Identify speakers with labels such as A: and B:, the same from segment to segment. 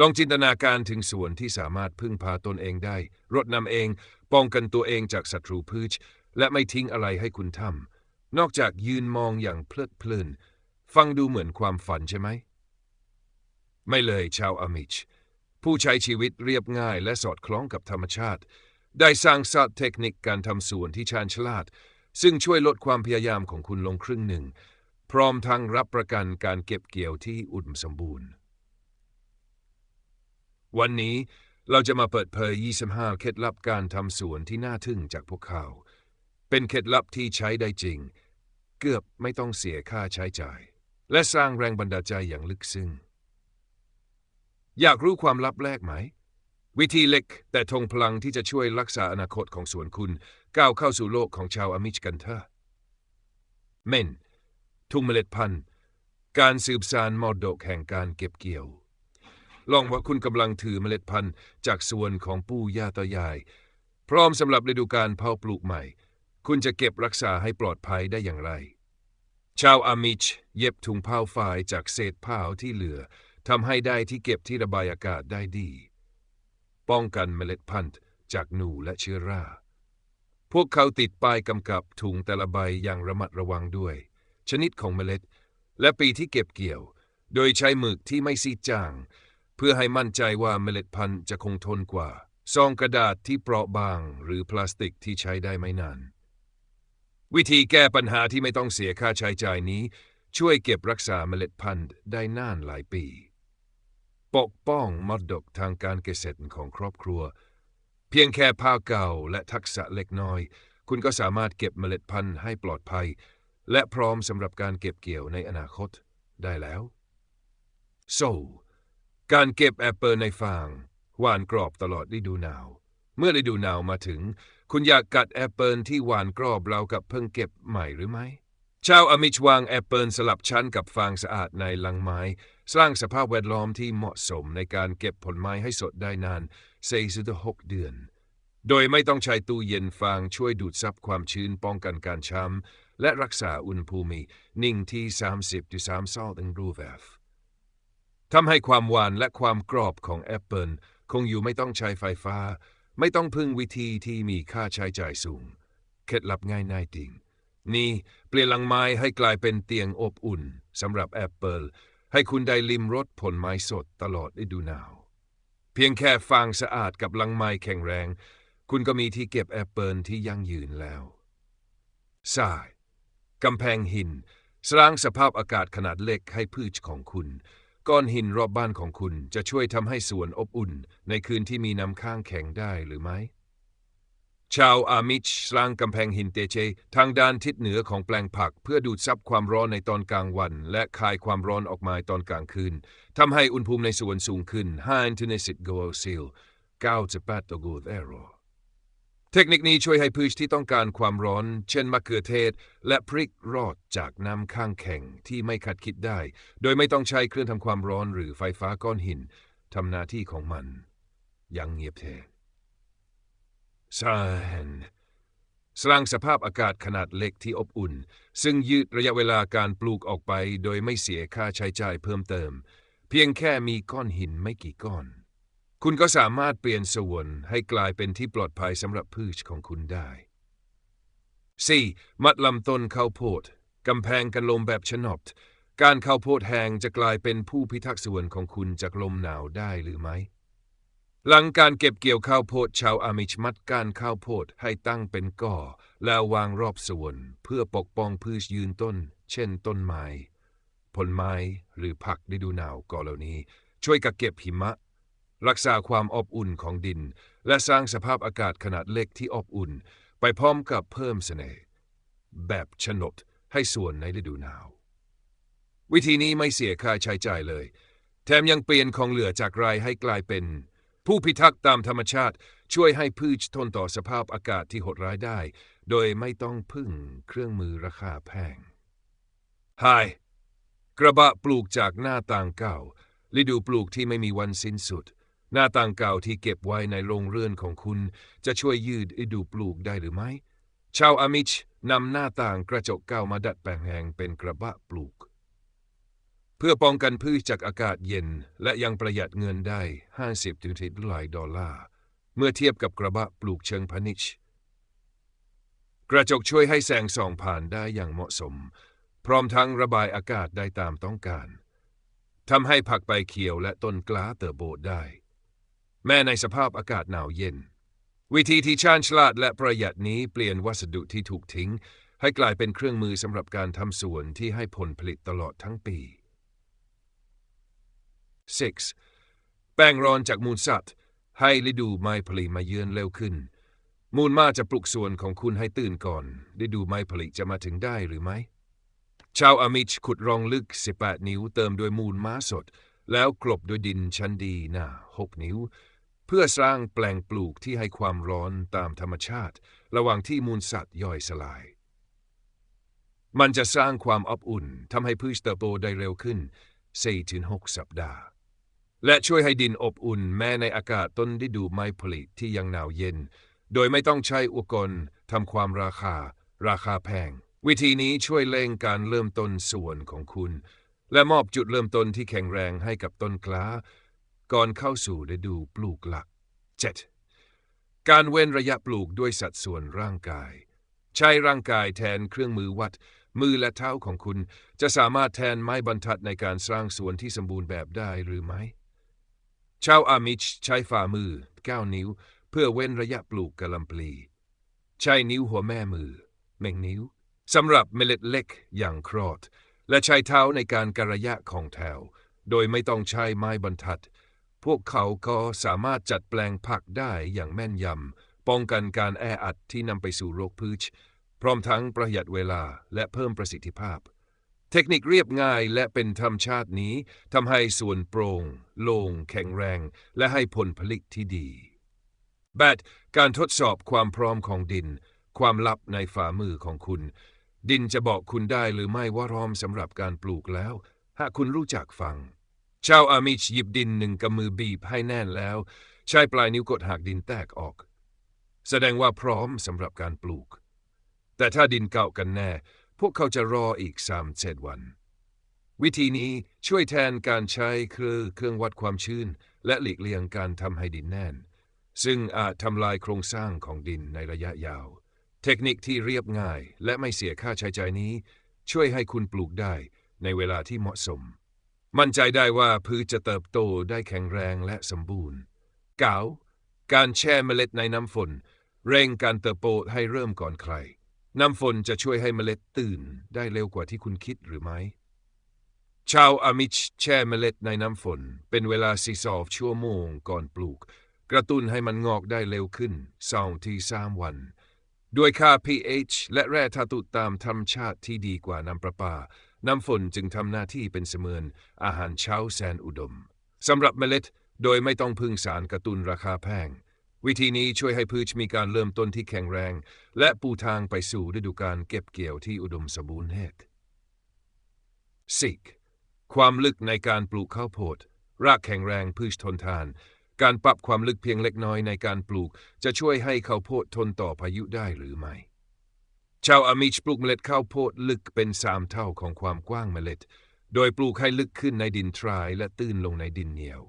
A: ลองจินตนาการถึงสวนที่สามารถพึ่งพาตนเองได้ รดน้ำเอง ป้องกันตัวเองจากศัตรูพืช และไม่ทิ้งอะไรให้คุณทำนอกจากยืนมองอย่างเพลิดเพลิน ฟังดูเหมือนความฝันใช่ไหม ไม่เลยชาวอามิช ผู้ใช้ชีวิตเรียบง่ายและสอดคล้องกับธรรมชาติ ได้สร้างศาสรรค์เทคนิคการทำสวนที่ชาญฉลาด ซึ่งช่วยลดความพยายามของคุณลงครึ่งหนึ่ง พร้อมทั้งรับประกันการเก็บเกี่ยวที่อุดมสมบูรณ์ วันนี้เราจะมาเปิดเผย 25 เคล็ดลับการทำสวนที่น่าทึ่งจากพวกเขา เป็นเคล็ดลับที่ใช้ได้จริง เกือบไม่ต้องเสียค่าใช้จ่าย และสร้างแรงบันดาลใจอย่างลึกซึ้ง อยากรู้ความลับแรกไหม วิธีเล็กแต่ทงพลังที่จะช่วยรักษาอนาคตของสวนคุณ ก้าวเข้าสู่โลกของชาวอามิชกันเถอะเม่น ทุ่งเมล็ดพันธุ์ การสืบสานมรดกแห่งการเก็บเกี่ยว ลองว่าคุณกำลังถือเมล็ดพันธุ์จากสวนของปู่ย่าตายาย พร้อมสำหรับฤดูการเพาะปลูกใหม่ คุณจะเก็บรักษาให้ปลอดภัยได้อย่างไร ชาวอามิช เย็บถุงผ้าฝ้ายจากเศษผ้าที่เหลือทำให้ได้ที่เก็บที่ระบายอากาศได้ดี ป้องกันเมล็ดพันธุ์จากหนูและเชื้อรา พวกเขาติดป้ายกำกับถุงแต่ละใบอย่างระมัดระวังด้วย ชนิดของเมล็ด และปีที่เก็บเกี่ยว โดยใช้หมึกที่ไม่ซีดจาง พื่อให้มั่นใจว่าเมล็ดพันธุ์จะคงทนกว่า ซองกระดาษที่เปราะบางหรือพลาสติกที่ใช้ได้ไม่นาน วิธีแก้ปัญหาที่ไม่ต้องเสียค่าใช้จ่ายนี้ ช่วยเก็บรักษาเมล็ดพันธุ์ได้นานหลายปี ปกป้องมรดกทางการเกษตรของครอบครัว เพียงแค่ผ้าเก่าและทักษะเล็กน้อย คุณก็สามารถเก็บเมล็ดพันธุ์ให้ปลอดภัย และพร้อมสำหรับการเก็บเกี่ยวในอนาคตได้แล้วโซ การเก็บแอปเปิลในฟางหวานกรอบตลอดฤดูหนาว เมื่อฤดูหนาวมาถึง คุณอยากกัดแอปเปิลที่หวานกรอบเรากับเพิ่งเก็บใหม่หรือไม่ชาวอมิชวางแอปเปิลสลับชั้นกับฟางสะอาดในลังไม้ สร้างสภาพแวดล้อมที่เหมาะสมในการเก็บผลไม้ให้สดได้นาน46เดือน โดยไม่ต้องใช้ตู้เย็นฟางช่วยดูดซับความชื้นป้องกันการช้ำและรักษาอุณหภูมิ นิ่งที่ 30-3ซอลติงรูเวฟ ทำให้ความหวานและความกรอบของแอปเปิลคงอยู่ไม่ต้องใช้ไฟฟ้า ไม่ต้องพึ่งวิธีที่มีค่าใช้จ่ายสูง เคล็ดลับง่ายน่ายจริง นี่เปลี่ยนลังไม้ให้กลายเป็นเตียงอบอุ่นสำหรับแอปเปิลให้คุณได้ลิมรสผลไม้สดตลอดฤดูหนาว เพียงแค่ฟางสะอาดกับลังไม้แข็งแรง คุณก็มีที่เก็บแอปเปิลที่ยั่งยืนแล้วทรายกำแพงหิน สร้างสภาพอากาศขนาดเล็กให้พืชของคุณ ก้อนหินรอบบ้านของคุณจะช่วยทำให้สวนอบอุ่น ในคืนที่มีน้ำค้างแข็งได้หรือไม่ ชาวอามิชสร้างกำแพงหินเตเจทางด้านทิศเหนือของแปลงผัก เพื่อดูดซับความร้อนในตอนกลางวัน และคายความร้อนออกมาตอนกลางคืนทำให้อุณหภูมิในสวนสูงขึ้น5 i n t e r n e s i t g o s i l 9.8ตัวกูเอโร เทคนิคนี้ช่วยให้พืชที่ต้องการความร้อน เช่นมะเขือเทศ และพริกรอดจากน้ำข้างแข็งที่ไม่ขัดคิดได้ โดยไม่ต้องใช้เครื่องทำความร้อนหรือไฟฟ้าก้อนหินทำหน้าที่ของมันอย่างเงียบแทนซานสร้างสภาพอากาศขนาดเล็กที่อบอุ่น ซึ่งยืดระยะเวลาการปลูกออกไป โดยไม่เสียค่าใช้จ่ายเพิ่มเติม เพียงแค่มีก้อนหินไม่กี่ก้อน คุณก็สามารถเปลี่ยนสวนให้กลายเป็นที่ปลอดภัยสำหรับพืชของคุณได้ 4. มัดลำต้นข้าวโพดกำแพงกันลมแบบชนอบการข้าวโพดแห้งจะกลายเป็นผู้พิทักษ์สวนของคุณจากลมหนาวได้หรือไม่ หลังการเก็บเกี่ยวข้าวโพดชาวอามิชมัดก้านข้าวโพดให้ตั้งเป็นก่อ แล้ววางรอบสวนเพื่อปกป้องพืชยืนต้น เช่นต้นไม้ ผลไม้หรือผักฤดูหนาวก็เหล่านี้ ช่วยกักเก็บหิมะ รักษาความอบอุ่นของดิน และสร้างสภาพอากาศขนาดเล็กที่อบอุ่น ไปพร้อมกับเพิ่มเสน่ห์แบบชนบให้ส่วนในฤดูหนาว วิธีนี้ไม่เสียค่าใช้จ่ายเลย แถมยังเปลี่ยนของเหลือจากไรให้กลายเป็น ผู้พิทักษ์ตามธรรมชาติ ช่วยให้พืชทนต่อสภาพอากาศที่โหดร้ายได้ โดยไม่ต้องพึ่งเครื่องมือราคาแพงไฮกระบะปลูกจากหน้าต่างเก่าฤดูปลูกที่ไม่มีวันสิ้นสุด หน้าต่างเก่าที่เก็บไว้ในโรงเรือนของคุณ จะช่วยยืดฤดูปลูกได้หรือไม่ ชาวอามิชนำหน้าต่างกระจกเก่ามาดัดแปลงแหงเป็นกระบะปลูก เพื่อป้องกันพืชจากอากาศเย็น และยังประหยัดเงินได้ 50ถึง1หลายดอลลาร์ เมื่อเทียบกับกระบะปลูกเชิงพาณิชย์กระจกช่วยให้แสงส่องผ่านได้อย่างเหมาะสม พร้อมทั้งระบายอากาศได้ตามต้องการทำให้ผักใบเขียวและต้นกล้าเติบโตได้ แม้ในสภาพอากาศหนาวเย็น วิธีที่ชาญฉลาดและประหยัดนี้เปลี่ยนวัสดุที่ถูกทิ้ง ให้กลายเป็นเครื่องมือสำหรับการทำสวนที่ให้ผลผลิตตลอดทั้งปี 6. แป้งร้อนจากมูลสัตว์ ให้ฤดูไม้ผลิมาเยือนเร็วขึ้น มูลมาจะปลุกส่วนของคุณให้ตื่นก่อน ฤดูไม้ผลิจะมาถึงได้หรือไม่ชาวอามิชขุดรองลึก 18 นิ้วเติมด้วยมูลม้าสด แล้วกลบด้วยดินชั้นดีหนา6นิ้ว พื่อสร้างแปลงปลูกที่ให้ความร้อนตามธรรมชาติ ระหว่างที่มูลสัตว์ย่อยสลาย มันจะสร้างความอบอุ่นทำให้พืชเติบโตได้เร็วขึ้น 4-6 สัปดาห์ และช่วยให้ดินอบอุ่นแม้ในอากาศต้นฤดูไม้ผลิที่ยังหนาวเย็น โดยไม่ต้องใช้อุปกรณ์ทำความราคา ราคาแพง วิธีนี้ช่วยเร่งการเริ่มต้นส่วนของคุณ และมอบจุดเริ่มต้นที่แข็งแรงให้กับต้นกล้า ก่อนเข้าสู่ฤดูปลูกหลัก 7. การเว้นระยะปลูกด้วยสัดส่วนร่างกาย ใช้ร่างกายแทนเครื่องมือวัด มือและเท้าของคุณ จะสามารถแทนไม้บรรทัดในการสร้างสวนที่สมบูรณ์แบบได้หรือไม่ชาวอามิชใช้ฝ่ามือ 9 นิ้ว เพื่อเว้นระยะปลูกกะลำปลี ใช้นิ้วหัวแม่มือเม่งนิ้วสำหรับเมล็ดเล็กอย่างครอด และใช้เท้าในการกะระยะของแถว โดยไม่ต้องใช้ไม้บรรทัด พวกเขาก็สามารถจัดแปลงผักได้อย่างแม่นยำ ป้องกันการแออัดที่นำไปสู่โรคพืช พร้อมทั้งประหยัดเวลาและเพิ่มประสิทธิภาพ เทคนิคเรียบง่ายและเป็นธรรมชาตินี้ทำให้ส่วนโปร่งโล่งแข็งแรง และให้ผลผลิตที่ดีแบการทดสอบความพร้อมของดิน ความลับในฝ่ามือของคุณ ดินจะบอกคุณได้หรือไม่ว่าพร้อมสำหรับการปลูกแล้ว หากคุณรู้จักฟัง ชาวอามิชหยิบดินหนึ่งกำมือบีบให้แน่นแล้ว ใช้ปลายนิ้วกดหักดินแตกออก แสดงว่าพร้อมสำหรับการปลูก แต่ถ้าดินเก่ากันแน่ พวกเขาจะรออีกสามเจ็ดวัน วิธีนี้ช่วยแทนการใช้เครื่องเครื่องวัดความชื้น และหลีกเลี่ยงการทำให้ดินแน่น ซึ่งอาจทำลายโครงสร้างของดินในระยะยาว เทคนิคที่เรียบง่ายและไม่เสียค่าใช้จ่ายนี้ ช่วยให้คุณปลูกได้ในเวลาที่เหมาะสม มั่นใจได้ว่าพืชจะเติบโตได้แข็งแรงและสมบูรณ์เก่าการแช่เมล็ดในน้ำฝน เร่งการเติบโตให้เริ่มก่อนใคร น้ำฝนจะช่วยให้เมล็ดตื่นได้เร็วกว่าที่คุณคิดหรือไม่ชาวอามิชแช่เมล็ดในน้ำฝน เป็นเวลา42ชั่วโมงก่อนปลูก กระตุ้นให้มันงอกได้เร็วขึ้นสองที่สามวัน ด้วยค่า pH และแร่ธาตุตามธรรมชาติที่ดีกว่าน้ำประปา น้ำฝนจึงทำหน้าที่เป็นเสมือนอาหารเช้าแสนอุดมสำหรับเมล็ดโดยไม่ต้องพึ่งสารกระตุนราคาแพง วิธีนี้ช่วยให้พืชมีการเริ่มต้นที่แข็งแรง และปูทางไปสู่ฤดูกาลเก็บเกี่ยวที่อุดมสมบูรณ์แหก 10. ความลึกในการปลูกข้าวโพด รากแข็งแรงพืชทนทาน การปรับความลึกเพียงเล็กน้อยในการปลูก จะช่วยให้ข้าวโพดทนต่อพายุได้หรือไม่ ชาวอามิชปลูกเมล็ดข้าวโพดลึกเป็นสามเท่าของความกว้างเมล็ด โดยปลูกให้ลึกขึ้นในดินทรายและตื้นลงในดินเหนียว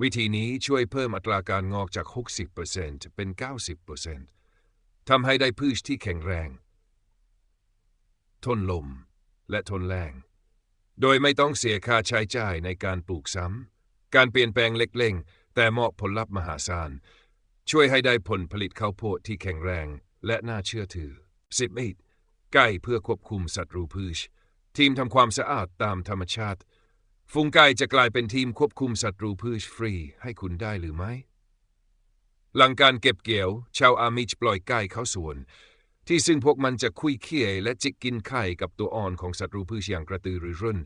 A: วิธีนี้ช่วยเพิ่มอัตราการงอกจาก 60%เป็น 90%ทำให้ได้พืชที่แข็งแรง ทนลมและทนแรงโดยไม่ต้องเสียค่าใช้จ่ายในการปลูกซ้ำ การเปลี่ยนแปลงเล็กเล่งแต่เหมาะผลลัพธ์มหาศาล ช่วยให้ได้ผลผลิตข้าวโพดที่แข็งแรงและน่าเชื่อถือ 11. ไก่เพื่อควบคุมศัตรูพืช ทีมทำความสะอาดตามธรรมชาติ ฝูงไก่จะกลายเป็นทีมควบคุมศัตรูพืชฟรีให้คุณได้หรือไม่ หลังการเก็บเกี่ยว ชาวอามิชปล่อยไก่เข้าสวน ที่ซึ่งพวกมันจะคุยเคี่ยและจิกกินไข่กับตัวอ่อนของศัตรูพืชอย่างกระตือรือร้น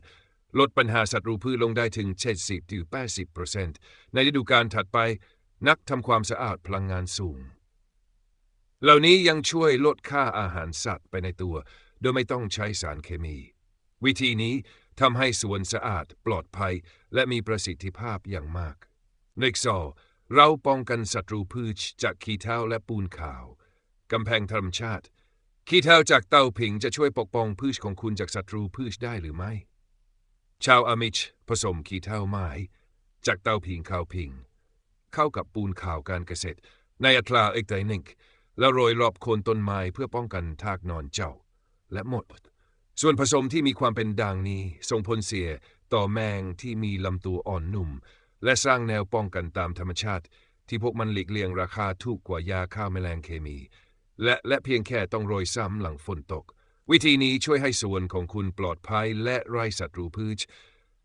A: ลดปัญหาศัตรูพืชลงได้ถึง 70-80%ในฤดูกาลถัดไป นักทำความสะอาดพลังงานสูง เหล่านี้ยังช่วยลดค่าอาหารสัตว์ไปในตัว โดยไม่ต้องใช้สารเคมี วิธีนี้ทำให้สวนสะอาดปลอดภัย และมีประสิทธิภาพอย่างมากในซอเราป้องกันศัตรูพืชจากขี้เถ้าและปูนขาวกำแพงธรรมชาติขี้เถ้าจากเตาผิงจะช่วยปกป้องพืชของคุณจากศัตรูพืชได้หรือไม่ ชาวอามิชผสมขี้เถ้าไม้ จากเตาผิงข้าวผิง เข้ากับปูนขาวการเกษตร ในอัตราเอกไตนิก แล้วโรยรอบโคนต้นไม้เพื่อป้องกันทากนอนเจ้า และหมด ส่วนผสมที่มีความเป็นด่างนี้ส่งผลเสียต่อแมงที่มีลำตัวอ่อนนุ่ม และสร้างแนวป้องกันตามธรรมชาติ ที่พวกมันหลีกเลี่ยงราคาถูกกว่ายาฆ่าแมลงเคมี และและเพียงแค่ต้องโรยซ้ำหลังฝนตก วิธีนี้ช่วยให้สวนของคุณปลอดภัยและไร้ศัตรูพืช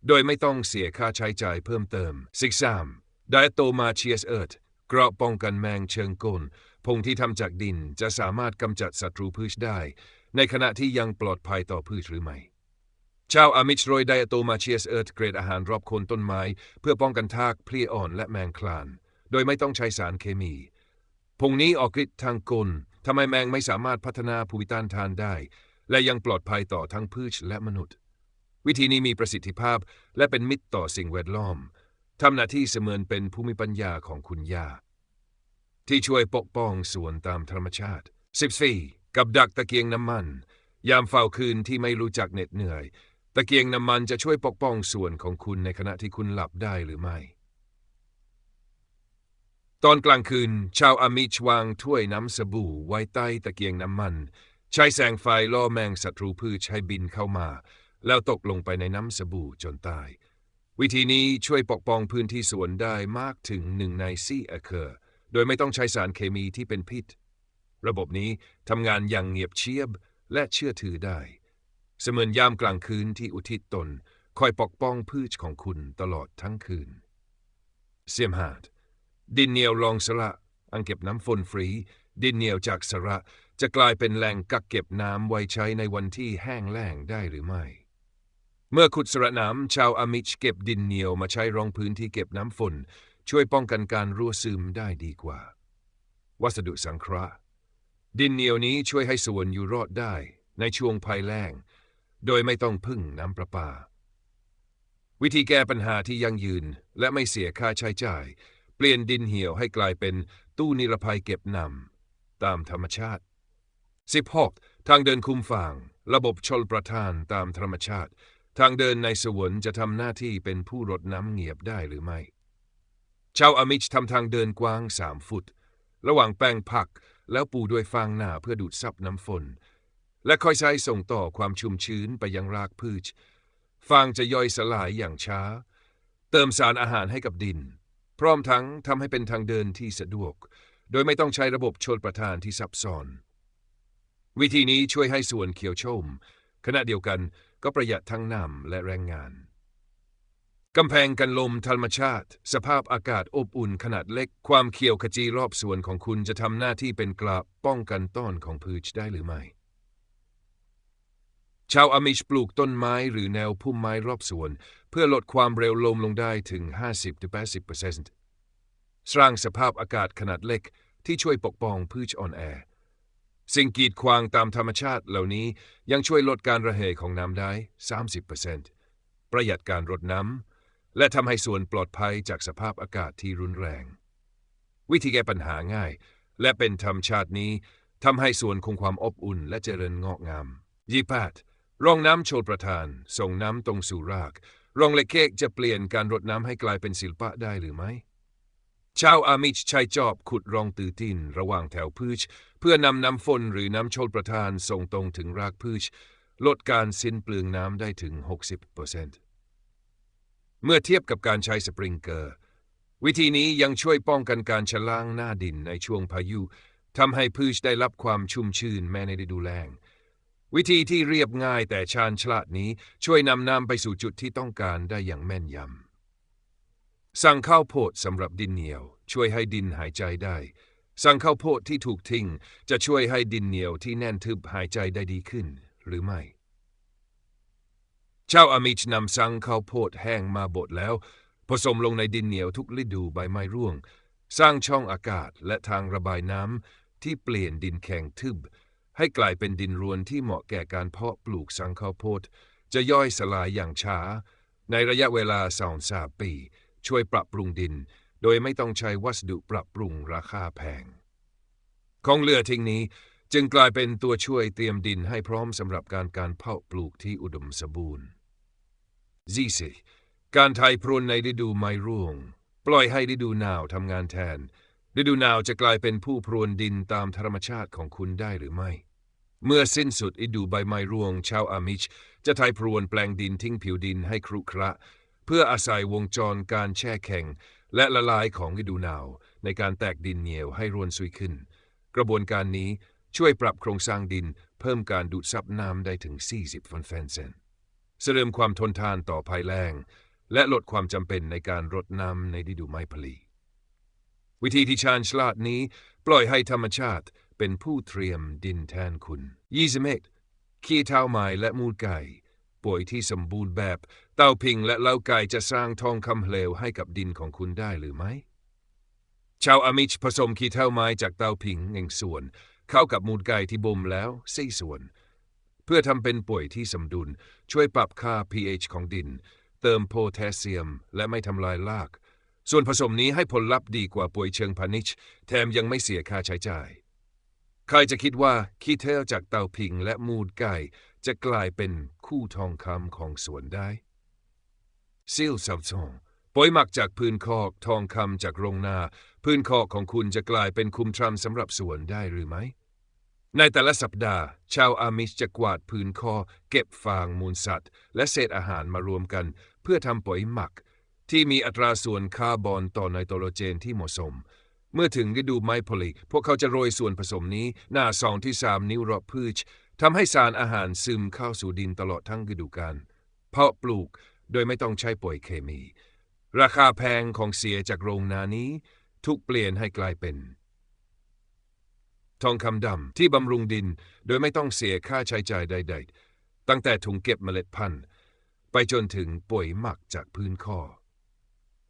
A: โดยไม่ต้องเสียค่าใช้จ่ายเพิ่มเติมซิกซามไดโตมาเชียสเอิร์ธเกราะป้องกันแมงเชิงกล ผงที่ทำจากดินจะสามารถกำจัดศัตรูพืชได้ ในขณะที่ยังปลอดภัยต่อพืชหรือไม่ ชาวอามิชโรยไดโตมาเชียสเอิร์ธเกรดอาหารรอบโคนต้นไม้ เพื่อป้องกันทากเพลี้ยอ่อนและแมงคลาน โดยไม่ต้องใช้สารเคมีผงนี้ออกฤทธิ์ทางกลทำให้แมงไม่สามารถพัฒนาภูมิต้านทานได้ และยังปลอดภัยต่อทั้งพืชและมนุษย์ วิธีนี้มีประสิทธิภาพและเป็นมิตรต่อสิ่งแวดล้อมทำหน้าที่เสมือนเป็นภูมิปัญญาของคุณย่า ที่ช่วยปกป้องสวนตามธรรมชาติ 14. กับดักตะเกียงน้ำมัน ยามเฝ้าคืนที่ไม่รู้จักเหน็ดเหนื่อย ตะเกียงน้ำมันจะช่วยปกป้องส่วนของคุณในขณะที่คุณหลับได้หรือไม่ ตอนกลางคืน ชาวอามิชวางถ้วยน้ำสบู่ไว้ใต้ตะเกียงน้ำมัน ใช้แสงไฟล่อแมงศัตรูพืชให้บินเข้ามา แล้วตกลงไปในน้ำสบู่จนตาย วิธีนี้ช่วยปกป้องพื้นที่สวนได้มากถึงหนึ่งในสี่เอเคอร์ โดยไม่ต้องใช้สารเคมีที่เป็นพิษ ระบบนี้ทำงานอย่างเงียบเชียบและเชื่อถือได้ เสมือนยามกลางคืนที่อุทิศตน คอยปกป้องพืชของคุณตลอดทั้งคืน เสียมหาด ดินเหนียวลองสระอังเก็บน้ำฝนฟรี ดินเหนียวจากสระจะกลายเป็นแหล่งกักเก็บน้ำไว้ใช้ในวันที่แห้งแล้งได้หรือไม่ เมื่อขุดสระน้ำชาวอามิชเก็บดินเหนียวมาใช้รองพื้นที่เก็บน้ำฝน ช่วยป้องกันการรั่วซึมได้ดีกว่า วัสดุสังเคราะห์ดินเหนียวนี้ช่วยให้สวนอยู่รอดได้ในช่วงภัยแล้ง โดยไม่ต้องพึ่งน้ำประปา วิธีแก้ปัญหาที่ยั่งยืนและไม่เสียค่าใช้จ่าย เปลี่ยนดินเหี่ยวให้กลายเป็นตู้นิรภัยเก็บนำตามธรรมชาติ 16. ทางเดินคุมฝั่งระบบชลประทานตามธรรมชาติ ทางเดินในสวนจะทำหน้าที่เป็นผู้รดน้ำเงียบได้หรือไม่ ชาวอามิชทำทางเดินกว้างสามฟุต ระหว่างแปลงผักแล้วปูด้วยฟางหนาเพื่อดูดซับน้ำฝน และค่อยใช้ส่งต่อความชุ่มชื้นไปยังรากพืช ฟางจะย่อยสลายอย่างช้า เติมสารอาหารให้กับดิน พร้อมทั้งทำให้เป็นทางเดินที่สะดวก โดยไม่ต้องใช้ระบบชลประทานที่ซับซ้อน วิธีนี้ช่วยให้สวนเขียวชมขณะเดียวกันก็ประหยัดทั้งน้ำและแรงงาน กำแพงกันลมธรรมชาติ สภาพอากาศอบอุ่นขนาดเล็ก ความเขียวขจีรอบสวนของคุณจะทำหน้าที่เป็นกราบป้องกันต้นของพืชได้หรือไม่ ชาวอามิชปลูกต้นไม้หรือแนวพุ่มไม้รอบสวน เพื่อลดความเร็วลมลงได้ถึง 50-80%สร้างสภาพอากาศขนาดเล็กที่ช่วยปกป้องพืชอ่อนแอ สิ่งกีดขวางตามธรรมชาติเหล่านี้ยังช่วยลดการระเหยของน้ำได้ 30%ประหยัดการรดน้ำ และทำให้ส่วนปลอดภัยจากสภาพอากาศที่รุนแรง วิธีแก้ปัญหาง่าย และเป็นธรรมชาตินี้ทำให้ส่วนคงความอบอุ่นและเจริญงอกงามยี่แปดรองน้ำโชลประทาน ส่งน้ำตรงสู่ราก รองเล็กเค้กจะเปลี่ยนการรดน้ำให้กลายเป็นศิลปะได้หรือไม่ชาวอามิชใช้จอบขุดรองตือตินระหว่างแถวพืช เพื่อนำน้ำฝนหรือน้ำโชลประทานส่งตรงถึงรากพืช ลดการสิ้นเปลืองน้ำได้ถึง 60%เปอร์เซ็ เมื่อเทียบกับการใช้สปริงเกอร์ วิธีนี้ยังช่วยป้องกันการชะล้างหน้าดินในช่วงพายุทำให้พืชได้รับความชุ่มชื้นแม้ในฤดูแล้งวิธีที่เรียบง่ายแต่ชาญฉลาดนี้ช่วยนำน้ำไปสู่จุดที่ต้องการได้อย่างแม่นยำ สั่งข้าวโพดสำหรับดินเหนียว ช่วยให้ดินหายใจได้ สั่งข้าวโพดที่ถูกทิ้ง จะช่วยให้ดินเหนียวที่แน่นทึบหายใจได้ดีขึ้น หรือไม่ ชาวอามิชนำสังข้าวโพดแห้งมาบดแล้ว ผสมลงในดินเหนียวทุกฤดูใบไม้ร่วง สร้างช่องอากาศและทางระบายน้ำที่เปลี่ยนดินแข็งทึบ ให้กลายเป็นดินรวนที่เหมาะแก่การเพาะปลูกสังข้าวโพดจะย่อยสลายอย่างช้า ในระยะเวลาสองสามปี ช่วยปรับปรุงดิน โดยไม่ต้องใช้วัสดุปรับปรุงราคาแพง ของเหลือทิ้งนี้จึงกลายเป็นตัวช่วยเตรียมดินให้พร้อมสำหรับการการเพาะปลูกที่อุดมสมบูรณ์ ซีสิการไทยพรวนในฤดูไม้ร่วง ปล่อยให้ฤดูหนาวทำงานแทน ฤดูหนาวจะกลายเป็นผู้พรวนดินตามธรรมชาติของคุณได้หรือไม่ เมื่อสิ้นสุดฤดูใบไม้ร่วง ชาวอามิช จะไทยพรวนแปลงดินทิ้งผิวดินให้ครุขระ เพื่ออาศัยวงจรการแช่แข็ง และละลายของฤดูหนาวในการแตกดินเหนียวให้รวนซุยขึ้น กระบวนการนี้ช่วยปรับโครงสร้างดินเพิ่มการดูดซับน้ำได้ถึง 40ฟันแฟนเซน เสริมความทนทานต่อภัยแล้ง และลดความจำเป็นในการรดน้ำในฤดูไม้ผลีวิธีที่ชาญฉลาดนี้ปล่อยให้ธรรมชาติเป็นผู้เตรียมดินแทนคุณยี่สิบเอ็ดขี้เท้าไม้และมูลไก่ป่วยที่สมบูรณ์แบบ เต้าพิงและเล้าไก่จะสร้างทองคำเหลวให้กับดินของคุณได้หรือไม่ชาวอามิชผสมขี้เท้าไม้จากเต้าพิงหนึ่งส่วน เข้ากับมูลไก่ที่บ่มแล้วสี่ส่วน เพื่อทำเป็นปุ๋ยที่สมดุล ช่วยปรับค่า pH ของดิน เติมโพแทสเซียม และไม่ทำลายราก ส่วนผสมนี้ให้ผลลัพธ์ดีกว่าปุ๋ยเชิงพาณิชย์ แถมยังไม่เสียค่าใช้จ่าย ใครจะคิดว่าขี้เทลจากเตาพิงและมูดไก่จะกลายเป็นคู่ทองคำของสวนได้ซิลซับซองปุ๋ยหมักจากพื้นคอกทองคำจากโรงนา พื้นคอกของคุณจะกลายเป็นคุมทรัมสำหรับสวนได้หรือไม่ ในแต่ละสัปดาห์ ชาวอามิชจะกวาดพื้นคอ เก็บฟางมูลสัตว์ และเศษอาหารมารวมกัน เพื่อทำปุ๋ยหมัก ที่มีอัตราส่วนคาร์บอนต่อไนโตรเจนที่เหมาะสม เมื่อถึงฤดูไม้ผลิพวกเขาจะโรยส่วนผสมนี้ หน้าสองที่สามนิ้วรอบพืชทำให้สารอาหารซึมเข้าสู่ดินตลอดทั้งฤดูกาลเพาะปลูกโดยไม่ต้องใช้ปุ๋ยเคมี ราคาแพงของเสียจากโรงนานี้ ถูกเปลี่ยนให้กลายเป็น ทองคำดำที่บำรุงดินโดยไม่ต้องเสียค่าใช้จ่ายใด ๆ ตั้งแต่ถุงเก็บเมล็ดพันธุ์ ไปจนถึงปุ๋ยหมักจากพื้นข้อ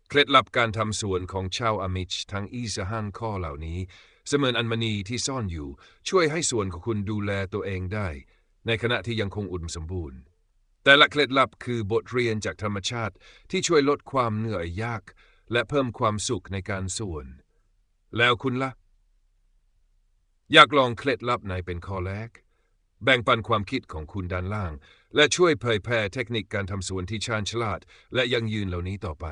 A: เคล็ดลับการทำสวนของชาวอามิชทั้งอีสหันข้อเหล่านี้ เสมือนอัญมณีที่ซ่อนอยู่ ช่วยให้สวนของคุณดูแลตัวเองได้ ในขณะที่ยังคงอุดมสมบูรณ์ แต่ละเคล็ดลับคือบทเรียนจากธรรมชาติที่ช่วยลดความเหนื่อยยาก และเพิ่มความสุขในการสวน แล้วคุณละ่ะ อยากลองเคล็ดลับไหนเป็นข้อแรก แบ่งปันความคิดของคุณด้านล่าง และช่วยเผยแพร่เทคนิคการทำสวนที่ชาญฉลาด และยังยืนเหล่านี้ต่อไป